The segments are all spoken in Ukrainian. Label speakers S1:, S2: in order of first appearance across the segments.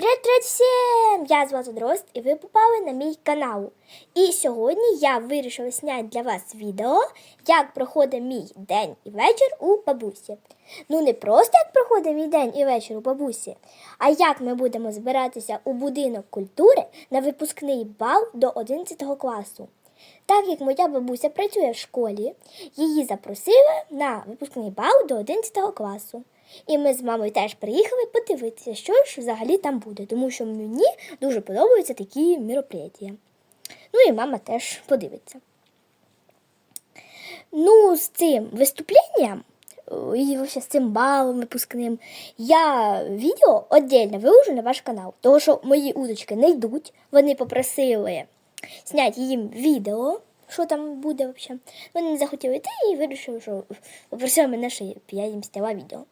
S1: Привіт-привіт всім! Я звати Дрозд і ви попали на мій канал. І сьогодні я вирішила зняти для вас відео, як проходить мій день і вечір у бабусі. Ну не просто як проходить мій день і вечір у бабусі, а як ми будемо збиратися у будинок культури на випускний бал до 11 класу. Так як моя бабуся працює в школі, її запросили на випускний бал до 11 класу. І ми з мамою теж приїхали подивитися, що ж взагалі там буде, тому що мені дуже подобаються такі мероприятия. Ну і мама теж подивиться. Ну, з цим виступленням і вообще з цим балом випускним я відео віддільно виложу на ваш канал, тому що мої удочки не йдуть. Вони попросили зняти їм відео, що там буде взагалі. Вони не захотіли йти і вирішили, що попросили мене, щоб я їм зняла відео.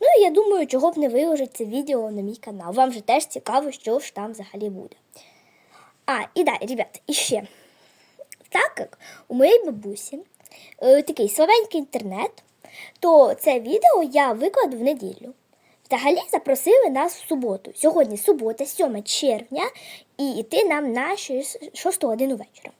S1: Ну і я думаю, чого б не виложити це відео на мій канал. Вам же теж цікаво, що ж там взагалі буде. А, і далі, ребят, іще. Так як у моєї бабусі е, такий слабенький інтернет, то це відео я викладу в неділю. Взагалі запросили нас в суботу. Сьогодні субота, 7 червня, і йти нам на 6 годину вечора.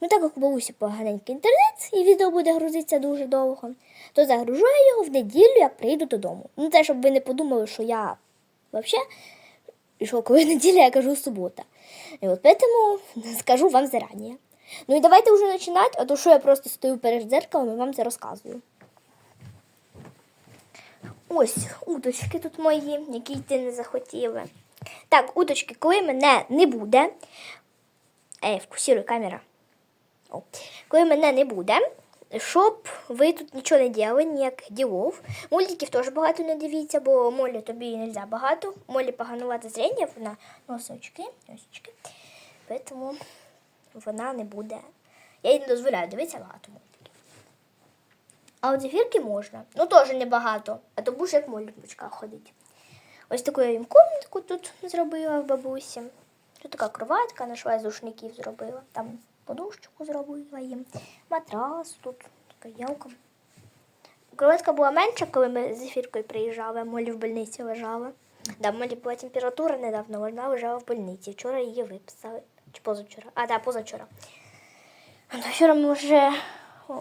S1: Ну, так як у бабусі поганенький інтернет, і відео буде грузитися дуже довго, то загружу я його в неділю, як прийду додому. Ну, це щоб ви не подумали, що я взагалі, що коли неділя, я кажу субота. І от тому скажу вам зарані. Ну і давайте вже починати, а то що я просто стою перед дзеркалом і вам це розказую. Ось уточки тут мої, які йти не захотіли. Так, уточки, коли мене не буде. Ей, фокусируй камера. Коли мене не буде, щоб ви тут нічого не діяли, ніяк ділов. Мультиків теж багато не дивіться, бо Молі тобі не можна багато. Молі поганувати зрення, вона носить очки, очки. Тому вона не буде. Я їй не дозволяю дивитися багато мультиків. А от зефірки можна. Ну теж не багато, а то будеш як Молі в очках ходить. Ось таку я їм комнатку тут зробила в бабусі. Тут така кроватка, нашла з рушників зробила. Там подушечку зробила їм, матрас, тут така ялка. Кроватка була менша, коли ми з ефіркою приїжджали, Молі в больниці лежала. Да, Молі була температура недавно, вона лежала в больниці. Вчора її виписали. Чи позавчора? А, так, позавчора. Вчора ми вже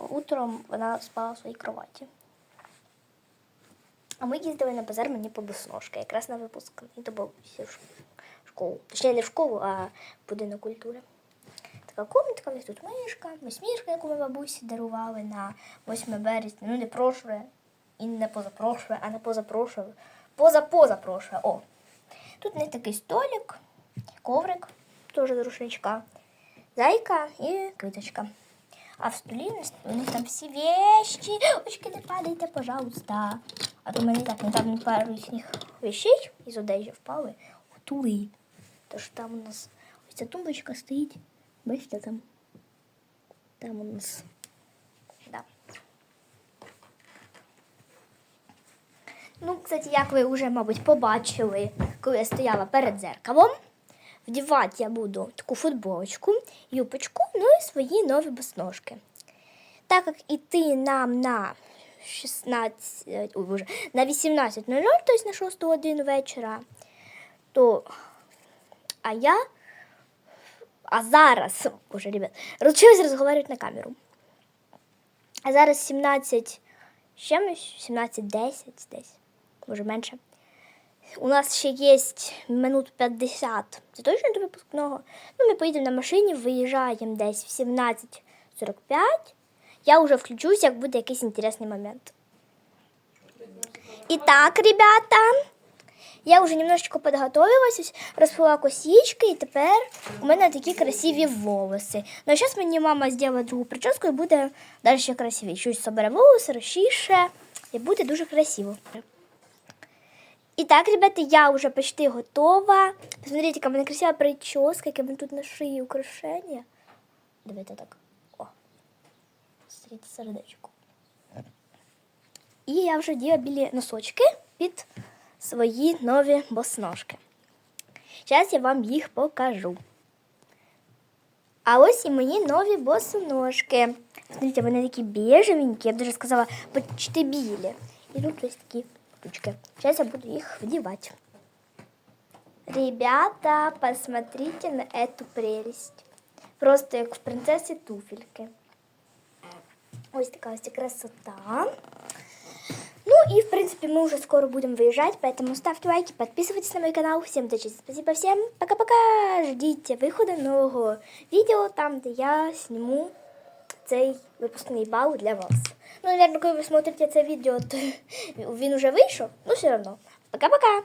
S1: утром вона спала в своїй кроваті. А ми їздили на базар мені по босоножки, якраз на випускний до бабусі в школу. Точніше, не в школу, а в будинок культури така комнатка, ось тут мишка, ось яку ми бабусі дарували на 8 березня. Ну, не прошле, і не позапрошле, а не позапрошле. Поза-позапрошле. О. Тут не такий столик, коврик, теж з рушничка, зайка і квиточка. А в столі у них там всі вещи. Очки не падайте, пожалуйста. А то мене так недавно пару їхніх вещей із одежі впали у тули. Тож там у нас ось ця тумбочка стоїть. Бачите, там там у нас. Да. Ну, кстати, як ви вже, мабуть, побачили, коли я стояла перед зеркалом, вдівати я буду таку футболочку, юпочку, ну і свої нові босножки. Так як іти нам на 16, ой, боже, на 18.00, тобто на 6 годину вечора, то а я а зараз, боже, ребят, розчилась розговорювати на камеру. А зараз 17 чимось, 17.10 десь, може менше. У нас ще є минут 50. Це точно до випускного. Ну, ми поїдемо на машині, виїжджаємо десь в 17.45. Я вже включусь, як буде якийсь інтересний момент. І так, ребята. Я вже немножечко підготувалася, розпила косички, і тепер у мене такі красиві волоси. Ну, зараз мені мама зробила другу прическу і буде далі красивіше. Собере волоси, розчіше, і буде дуже красиво. І так, ребята, я вже почти готова. Посмотрите, яка в мене красива прическа, яке мене тут на шиї украшення. Давайте так. О, смотрите, сердечко. І я вже діла білі носочки під свої нові босоножки. Зараз я вам їх покажу. А ось і мої нові босоножки. Смотрите, вони такі біжевенькі, я б даже сказала, почти білі. І тут ось такі ручки. Зараз я буду їх вдівати. Ребята, посмотрите на эту прелесть. Просто як в принцесі туфельки. Ось така ось красота Ну и, в принципе, мы уже скоро будем выезжать, поэтому ставьте лайки, подписывайтесь на мой канал. Всем удачи, спасибо всем. Пока-пока. Ждите выхода нового видео, там, где я сниму цей випускний бал для вас. Ну, наверное, коли ви смотрите це відео, то він уже вийшов. Ну, все одно. Пока-пока.